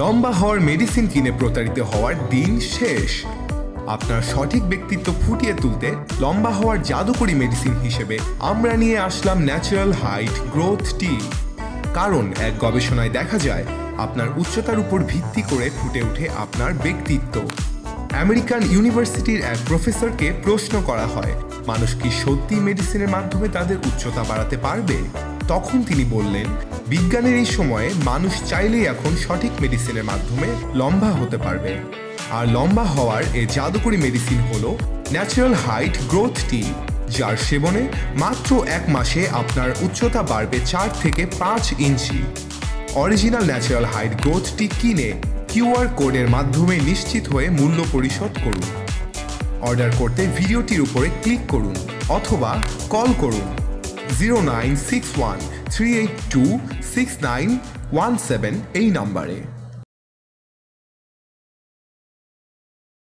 লম্বা হওয়ার মেডিসিন কিনে প্রতারিত হওয়ার দিন শেষ। আপনার সঠিক ব্যক্তিত্ব ফুটিয়ে তুলতে লম্বা হওয়ার জাদুকরি মেডিসিন হিসেবে আমরা নিয়ে আসলাম ন্যাচারাল হাইট গ্রোথ টি কারণ এক গবেষণায় দেখা যায়, আপনার উচ্চতার উপর ভিত্তি করে ফুটে ওঠে আপনার ব্যক্তিত্ব। আমেরিকান ইউনিভার্সিটির এক প্রফেসরকে প্রশ্ন করা হয়, মানুষ কি সত্যি মেডিসিনের মাধ্যমে তাদের উচ্চতা বাড়াতে পারবে? তখন তিনি বললেন বিজ্ঞানের এই সময়ে মানুষ চাইলেই এখন সঠিক মেডিসিনের মাধ্যমে লম্বা হতে পারবে। আর লম্বা হওয়ার এ জাদুকরি মেডিসিন হলো ন্যাচারাল হাইট গ্রোথ টি যার সেবনে মাত্র এক মাসে আপনার উচ্চতা বাড়বে চার থেকে পাঁচ inch. Original natural height growth tea কিনে কিউআর কোডের মাধ্যমে নিশ্চিত হয়ে মূল্য পরিশোধ করুন। অর্ডার করতে ভিডিওটির উপরে ক্লিক করুন, অথবা কল করুন। Zero nine eight two nine এই নম্বরে।